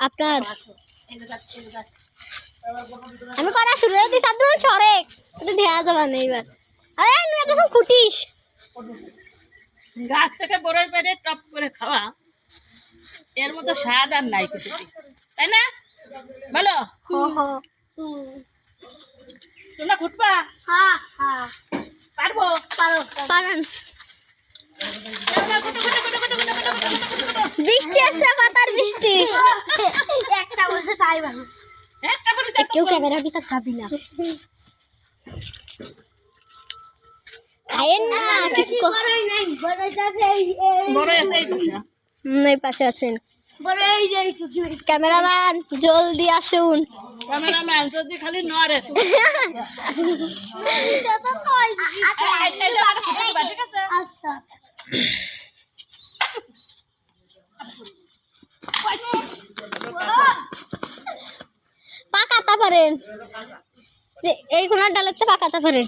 আপনার? আমি করা শুরু করে দিই তার ছড়ে এটা দেওয়া যাবে না এবার আরে আমি একটা সব খুটিস গাছ থেকে বড়ই পেরে টপ করে খাওয়া। এর মতো স্বাদ আর নাই কিছু তাই না? বলো। হ হ। তোমরা খুঁটবা হ্যাঁ হ্যাঁ। পারব? পারো পারেন বৃষ্টি আছে পাতার বৃষ্টি একটা বলছে তাই ভালো কেউ ক্যামেরা খাবি না খায়েন না কিছু বড় পাশে। পাশে আছেন ক্যামেরাম্যান জলদি আসুন ক্যামেরাম্যান যদি খালি নড়ে তুমি এটা আর খুঁটবা, ঠিক আছে পাকাতা পারেন এই কোনার ডালেতে পাকাতা পারেন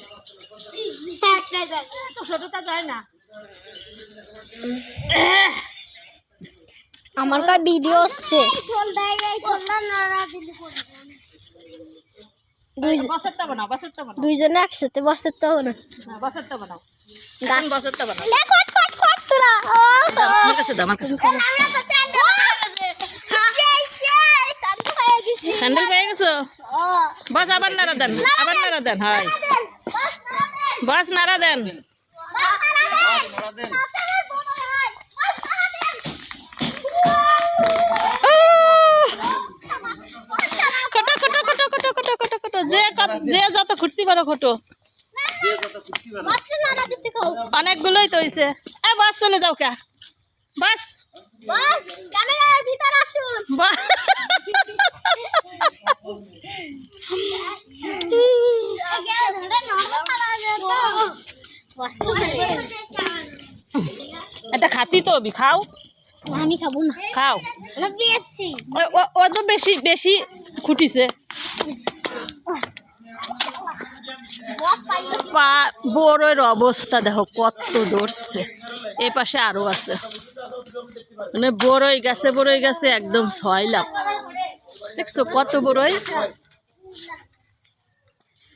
আমার কাছে ভিডিও বানাও বানাও দুইজনে একসাথে বসে তো না। হ্যাঁ, বানাও গাছ বানাও আমার কাছে দাও আমার কাছে স্যান্ডেল পেয়ে গেছো? ও, বস আবার নাড়া দেন আবার নাড়া দেন হয়। বস নাড়া দেন। যে কত- যে যত খুঁটতে পারো খটো। অনেকগুলোই তো হয়েছে এ বাস চলে যাও কা? বাস। এটা খাতি তো অবি খাও। আমি খাব না। খাও। ও তো বেশি বেশি খুঁটিছে বস পাইলো পা বড়ের অবস্থা দেখো কত ধরছে এই পাশে আরও আছে। মানে বড়ই গাছে বড়ই গাছে একদম ছয় লাভ দেখছ কত বড়ই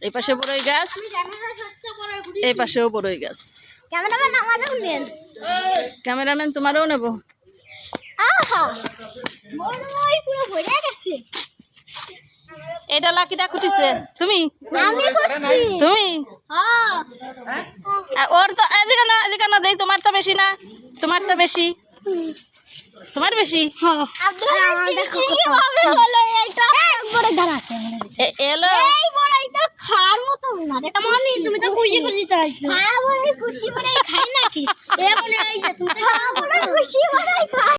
এই পাশে বড়ই গাছ এই পাশেও বড়ই গাছ। ক্যামেরাম্যান তোমারও নেব? এটা লাকিটা খুঁটিছে। তুমি? তুমি? ওর তো এদিকে না এদিকে না দেই তোমার তো বেশি না তোমার তো বেশি। তোমার বেশি? এলো। এই বড়াই তো খাওয়ার মতো না মনি তুমি তো খুশি খুশি চাইছো খাওয়া বড়াই খুশি বড়াই খাই নাকি? এ মনে এই তুমি খাওয়া বড়াই খুশি বড়াই খাই